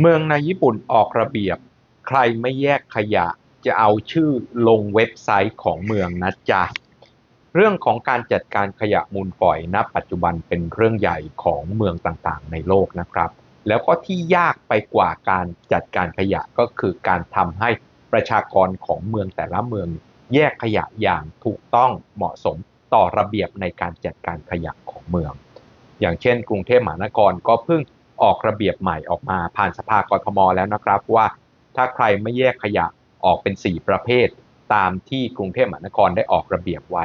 เมืองในญี่ปุ่นออกระเบียบ ใครไม่แยกขยะจะเอาชื่อลงเว็บไซต์ของเมืองนะจ๊ะ เรื่องของการจัดการขยะมูลฝอยณปัจจุบันเป็นเรื่องใหญ่ของเมืองต่างๆ ในโลกนะครับ แล้วก็ที่ยากไปกว่าการจัดการขยะก็คือการทำให้ประชากรของเมืองแต่ละเมืองแยกขยะอย่างถูกต้องเหมาะสมต่อระเบียบในการจัดการขยะของเมือง อย่างเช่น กรุงเทพมหานครก็เพิ่ง ออกระเบียบใหม่ออกมาผ่านสภากรทมแล้วนะครับว่าถ้าใครไม่แยกขยะออกเป็น 4 ประเภท ตามที่กรุงเทพมหานครได้ออกระเบียบไว้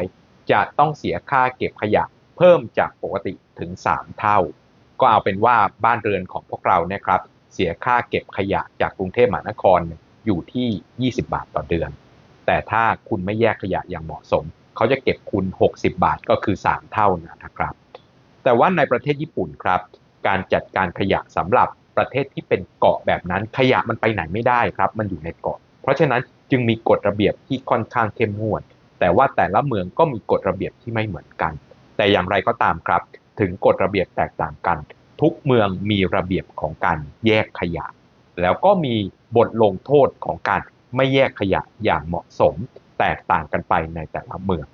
จะต้องเสียค่าเก็บขยะเพิ่มจากปกติถึง 3 เท่า ก็เอาเป็นว่าบ้านเรือนของพวกเราเนี่ยครับเสียค่าเก็บขยะจากกรุงเทพมหานครอยู่ที่ 20 บาทต่อเดือน แต่ถ้าคุณไม่แยกขยะอย่างเหมาะสม เขาจะเก็บคุณ 60 บาทก็คือ 3 เท่านะครับ แต่ว่าในประเทศญี่ปุ่นครับ การจัดการขยะสำหรับประเทศที่เป็นเกาะแบบนั้น ขยะมันไปไหนไม่ได้ครับ มันอยู่ในเกาะ เพราะฉะนั้นจึงมีกฎระเบียบที่ค่อนข้างเข้มงวด แต่ว่าแต่ละเมืองก็มีกฎระเบียบที่ไม่เหมือนกัน แต่อย่างไรก็ตามครับ ถึงกฎระเบียบแตกต่างกัน ทุกเมืองมีระเบียบของการแยกขยะ แล้วก็มีบทลงโทษของการไม่แยกขยะอย่างเหมาะสม แตกต่างกันไปในแต่ละเมือง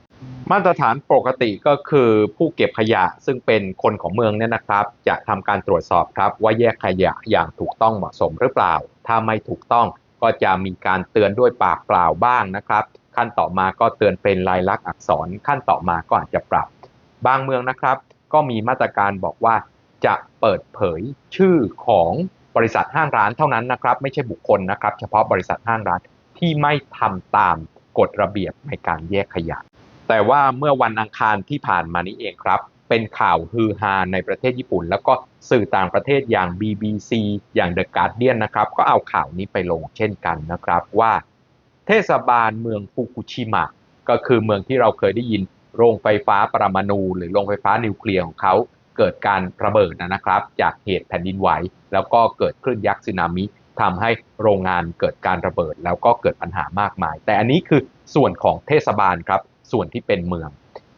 มาตรฐานปกติก็คือผู้เก็บขยะซึ่งเป็นคนของเมืองเนี่ยนะครับ จะทำการตรวจสอบครับว่าแยกขยะอย่างถูกต้องเหมาะสมหรือเปล่า ถ้าไม่ถูกต้องก็จะมีการเตือนด้วยปากเปล่าบ้างนะครับ ขั้นต่อมาก็เตือนเป็นลายลักษณ์อักษร ขั้นต่อมาก็อาจจะปรับบางเมืองนะครับ ก็มีมาตรการบอกว่าจะเปิดเผยชื่อของบริษัทห้างร้านเท่านั้นนะครับ ไม่ใช่บุคคลนะครับ เฉพาะบริษัทห้างร้านที่ไม่ทำตามกฎระเบียบในการแยกขยะ แต่ว่าเมื่อวันอังคารที่ผ่านมานี้เองครับ เป็นข่าวฮือฮาในประเทศญี่ปุ่น แล้วก็สื่อต่างประเทศอย่าง BBC อย่าง The Guardian นะครับ ก็เอาข่าวนี้ไปลงเช่นกันนะครับว่าเทศบาลเมืองฟุกุชิมะก็คือเมืองที่เราเคยได้ยินโรงไฟฟ้าปรมาณูหรือโรงไฟฟ้านิวเคลียร์ของเขาเกิดการระเบิดนะครับ จากเหตุแผ่นดินไหว แล้วก็เกิดคลื่นยักษ์สึนามิทำให้โรงงานเกิดการระเบิดแล้วก็เกิดปัญหามากมาย แต่อันนี้คือส่วนของเทศบาลครับ ส่วนที่เป็นเมือง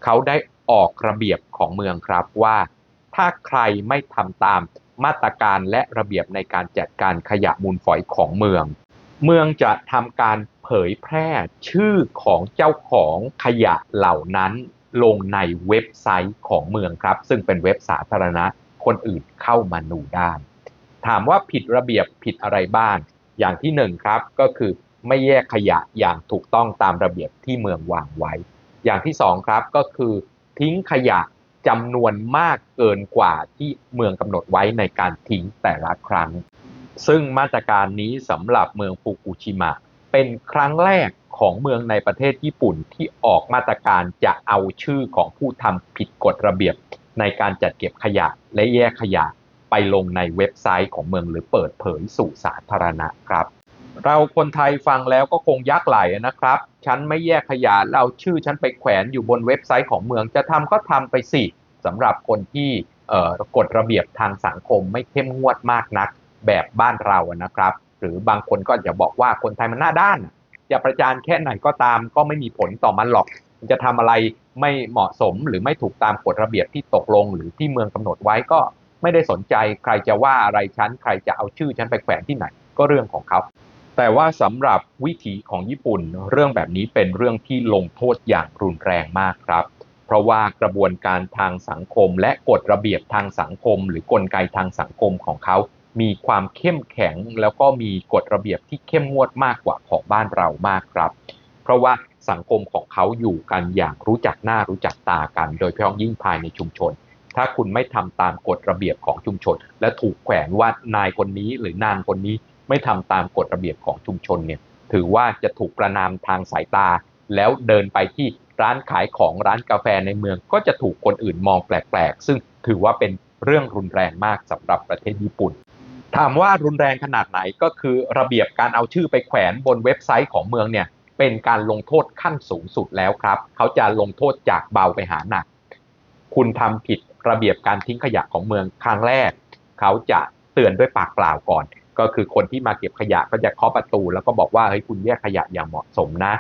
เขาได้ออกระเบียบของเมืองครับว่า ถ้าใครไม่ทำตามมาตรการและระเบียบในการจัดการขยะมูลฝอยของเมือง เมืองจะทำการเผยแพร่ชื่อของเจ้าของขยะเหล่านั้นลงในเว็บไซต์ของเมืองครับ ซึ่งเป็นเว็บสาธารณะคนอื่นเข้ามาดูได้ ถามว่าผิดระเบียบผิดอะไรบ้าง อย่างที่หนึ่งครับก็คือไม่แยกขยะอย่างถูกต้องตามระเบียบที่เมืองวางไว้ อย่างที่สองครับก็คือทิ้งขยะจำนวนมากเกินกว่าที่เมืองกำหนดไว้ในการทิ้งแต่ละครั้ง ซึ่งมาตรการนี้สำหรับเมืองฟุกุชิมะ เป็นครั้งแรกของเมืองในประเทศญี่ปุ่นที่ออกมาตรการจะเอาชื่อของผู้ทำผิดกฎระเบียบ ในการจัดเก็บขยะและแยกขยะไปลงในเว็บไซต์ของเมืองหรือเปิดเผยสู่สาธารณะครับ เราคนไทยฟังแล้วก็คงยักไหลนะครับ ฉันไม่แยกขยะเอาชื่อฉันไปแขวนอยู่บนเว็บไซต์ของเมืองจะทำก็ทำไปสิสำหรับคนที่กฎระเบียบทางสังคมไม่เข้มงวดมากนักแบบบ้านเรานะครับ หรือบางคนก็จะบอกว่าคนไทยมันหน้าด้านจะประจานแค่ไหนก็ตามก็ไม่มีผลต่อมันหรอก จะทำอะไรไม่เหมาะสมหรือไม่ถูกตามกฎระเบียบที่ตกลง หรือที่เมืองกำหนดไว้ก็ไม่ได้สนใจ ใครจะว่าอะไรฉันใครจะเอาชื่อฉันไปแขวนที่ไหน ก็เรื่องของเขา แต่ว่าสำหรับวิถีของญี่ปุ่นเรื่องแบบนี้เป็นเรื่องที่ลงโทษอย่างรุนแรงมากครับ เพราะว่ากระบวนการทางสังคมและกฎระเบียบทางสังคม หรือกลไกทางสังคมของเขา มีความเข้มแข็งแล้วก็มีกฎระเบียบที่เข้มงวดมากกว่าของบ้านเรามากครับ เพราะว่าสังคมของเขาอยู่กันอย่างรู้จักหน้ารู้จักตากัน โดยเฉพาะยิ่งภายในชุมชน ถ้าคุณไม่ทำตามกฎระเบียบของชุมชน และถูกแขวนว่านายคนนี้หรือนางคนนี้ ไม่ทำตามกฎระเบียบของชุมชนเนี่ยถือว่าจะถูกประนามทางสายตา แล้วเดินไปที่ร้านขายของร้านกาแฟในเมือง ก็จะถูกคนอื่นมองแปลกๆ ซึ่งถือว่าเป็นเรื่องรุนแรงมากสำหรับประเทศญี่ปุ่น ถามว่ารุนแรงขนาดไหนก็คือระเบียบการเอาชื่อไปแขวนบนเว็บไซต์ของเมืองเนี่ยเป็นการลงโทษขั้นสูงสุดแล้วครับ เขาจะลงโทษจากเบาไปหาหนัก คุณทำผิดระเบียบการทิ้งขยะของเมืองครั้งแรก เขาจะเตือนด้วยปากเปล่าก่อน ก็คือคนที่มาเก็บขยะก็จะเคาะประตู แล้วก็บอกว่าเฮ้ยคุณแยกขยะอย่างเหมาะสมนะ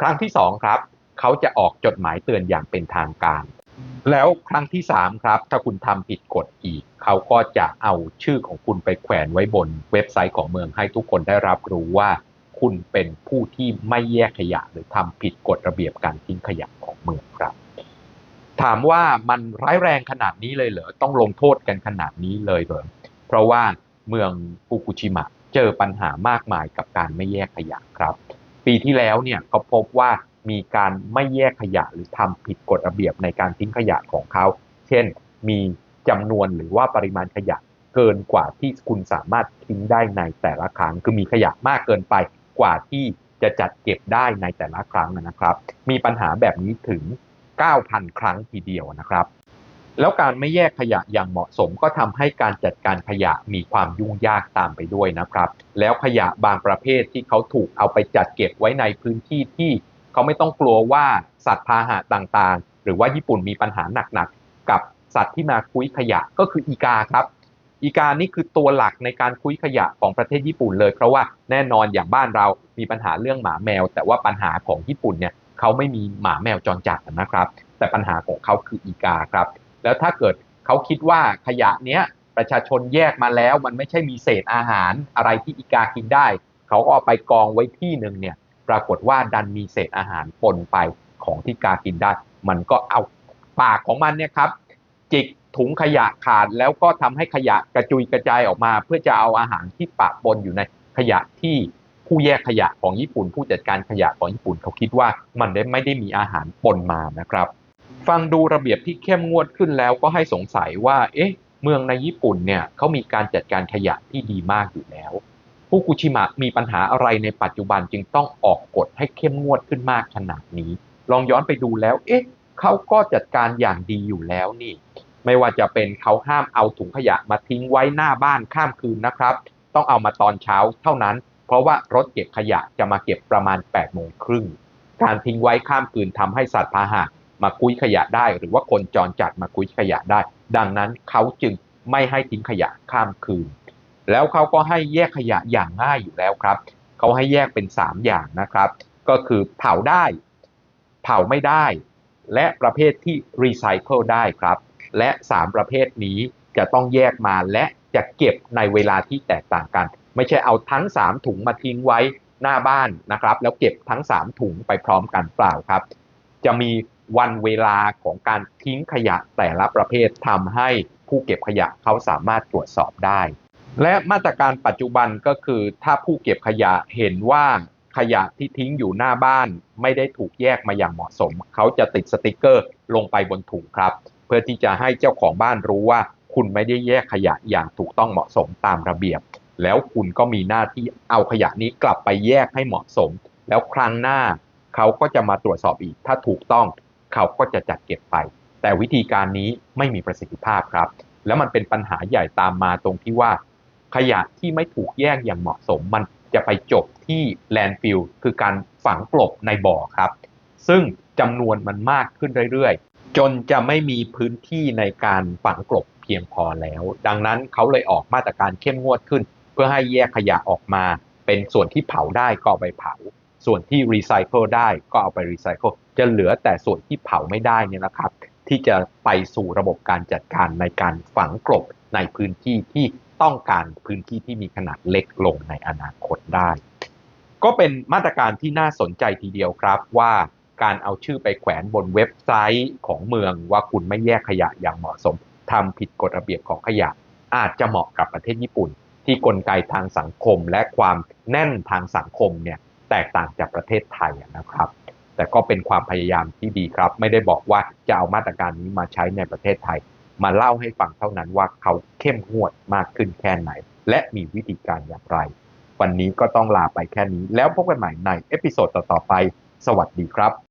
ครั้งที่สองครับ เขาจะออกจดหมายเตือนอย่างเป็นทางการ แล้วครั้งที่3ครับ ถ้าคุณทำผิดกฎอีก เขาก็จะเอาชื่อของคุณไปแขวนไว้บนเว็บไซต์ของเมืองให้ทุกคนได้รับรู้ว่า คุณเป็นผู้ที่ไม่แยกขยะหรือทำผิดกฎระเบียบการทิ้งขยะของเมืองครับถามว่ามันร้ายแรงขนาดนี้เลยเหรอ ต้องลงโทษกันขนาดนี้เลยเหรอ เพราะว่า เมืองฟุกุชิมะ เจอปัญหามากมายกับการไม่แยกขยะครับ ปีที่แล้วเนี่ยเขาพบว่ามีการไม่แยกขยะหรือทำผิดกฎระเบียบในการทิ้งขยะของเขา เช่น มีจำนวนหรือว่าปริมาณขยะเกินกว่าที่คุณสามารถทิ้งได้ในแต่ละครั้ง คือมีขยะมากเกินไปกว่าที่จะจัดเก็บได้ในแต่ละครั้งนะครับ มีปัญหาแบบนี้ถึง 9,000 ครั้งทีเดียวนะครับ แล้วการไม่แยกขยะอย่างเหมาะสมก็ทำให้การจัดการขยะมีความยุ่งยากตามไปด้วยนะครับ แล้วขยะบางประเภทที่เขาถูกเอาไปจัดเก็บไว้ในพื้นที่ที่เขาไม่ต้องกลัวว่าสัตว์พาหะต่างๆ หรือว่าญี่ปุ่นมีปัญหาหนักๆ กับสัตว์ที่มาคุยขยะก็คืออีกาครับ อีกานี่คือตัวหลักในการคุยขยะของประเทศญี่ปุ่นเลย เพราะว่าแน่นอนอย่างบ้านเรามีปัญหาเรื่องหมาแมว แต่ว่าปัญหาของญี่ปุ่นเนี่ยเขาไม่มีหมาแมวจรจัดนะครับ แต่ปัญหาของเขาคืออีกาครับ แล้วถ้าเกิดเขาคิดว่าขยะเนี้ยประชาชนแยกมาแล้ว มันไม่ใช่มีเศษอาหารอะไรที่อีกากินได้ เขาก็เอาไปกองไว้ที่หนึ่งเนี่ยปรากฏว่าดันมีเศษอาหารปนไปของที่กากินได้ มันก็เอาปากของมันเนี่ยครับ จิกถุงขยะขาดแล้วก็ทำให้ขยะกระจุยกระจายออกมา เพื่อจะเอาอาหารที่ปะปนอยู่ในขยะที่ผู้แยกขยะของญี่ปุ่น ผู้จัดการขยะของญี่ปุ่นเขาคิดว่ามันได้ไม่ได้มีอาหารปนมานะครับ ฟังดูระเบียบที่เข้มงวดขึ้นแล้วก็ให้สงสัยว่า เอ๊ะ เมืองในญี่ปุ่นเนี่ยเขามีการจัดการขยะที่ดีมากอยู่แล้วฟุกุชิมะมีปัญหาอะไรในปัจจุบันจึงต้องออกกฎให้เข้มงวดขึ้นมากขนาดนี้ ลองย้อนไปดูแล้ว เอ๊ะเขาก็จัดการอย่างดีอยู่แล้วนี่ ไม่ว่าจะเป็นเขาห้ามเอาถุงขยะมาทิ้งไว้หน้าบ้านข้ามคืนนะครับ ต้องเอามาตอนเช้าเท่านั้น เพราะว่ารถเก็บขยะจะมาเก็บประมาณ8โมงครึ่ง การทิ้งไว้ข้ามคืนทำให้สัตว์พาหะ มาคุยขยะได้ หรือว่าคนจรจัดมาคุยขยะได้ ดังนั้นเขาจึงไม่ให้ทิ้งขยะข้ามคืน แล้วเขาก็ให้แยกขยะอย่างง่ายอยู่แล้วครับเขาให้แยกเป็น 3 อย่างนะครับ ก็คือเผาได้ เผาไม่ได้ และประเภทที่รีไซเคิลได้ครับ และ 3 ประเภทนี้จะต้องแยกมาและจะเก็บในเวลาที่แตกต่างกัน ไม่ใช่เอาทั้ง 3 ถุงมาทิ้งไว้หน้าบ้านนะครับ แล้วเก็บทั้ง 3 ถุงไปพร้อมกันเปล่าครับ จะมี วันเวลาของการทิ้งขยะแต่ละประเภททำให้ผู้เก็บขยะเขาสามารถตรวจสอบได้ และมาตรการปัจจุบันก็คือ ถ้าผู้เก็บขยะเห็นว่าขยะที่ทิ้งอยู่หน้าบ้าน ไม่ได้ถูกแยกมาอย่างเหมาะสม เขาจะติดสติกเกอร์ลงไปบนถุงครับ เพื่อที่จะให้เจ้าของบ้านรู้ว่า คุณไม่ได้แยกขยะอย่างถูกต้องเหมาะสมตามระเบียบ แล้วคุณก็มีหน้าที่เอาขยะนี้กลับไปแยกให้เหมาะสม แล้วครั้งหน้าเขาก็จะมาตรวจสอบอีก ถ้าถูกต้อง เขาก็จะจัดเก็บไป แต่วิธีการนี้ไม่มีประสิทธิภาพครับ แล้วมันเป็นปัญหาใหญ่ตามมาตรงที่ว่า ขยะที่ไม่ถูกแยกอย่างเหมาะสม มันจะไปจบที่แลนด์ฟิลคือการฝังกลบในบ่อครับ ซึ่งจำนวนมันมากขึ้นเรื่อยๆ จนจะไม่มีพื้นที่ในการฝังกลบเพียงพอแล้ว ดังนั้นเขาเลยออกมาตรการเข้มงวดขึ้น เพื่อให้แยกขยะออกมา เป็นส่วนที่เผาได้ก็ไปเผา ส่วนที่รีไซเคิลได้ก็เอาไปรีไซเคิลจะเหลือแต่ส่วนที่เผาไม่ได้เนี่ยนะครับ ที่จะไปสู่ระบบการจัดการในการฝังกลบในพื้นที่ที่ต้องการพื้นที่ที่มีขนาดเล็กลงในอนาคตได้ ก็เป็นมาตรการที่น่าสนใจทีเดียวครับว่าการเอาชื่อไปแขวนบนเว็บไซต์ของเมืองว่าคุณไม่แยกขยะอย่างเหมาะสมทำผิดกฎระเบียบของขยะ อาจจะเหมาะกับประเทศญี่ปุ่น ที่กลไกทางสังคมและความแน่นทางสังคมเนี่ย แตกต่างจากประเทศไทยนะครับ แต่ก็เป็นความพยายามที่ดีครับ ไม่ได้บอกว่าจะเอามาตรการนี้มาใช้ในประเทศไทย มาเล่าให้ฟังเท่านั้นว่าเขาเข้มงวดมากขึ้นแค่ไหน และมีวิธีการอย่างไร วันนี้ก็ต้องลาไปแค่นี้ แล้วพบกันใหม่ในเอพิโซดต่อๆไป สวัสดีครับ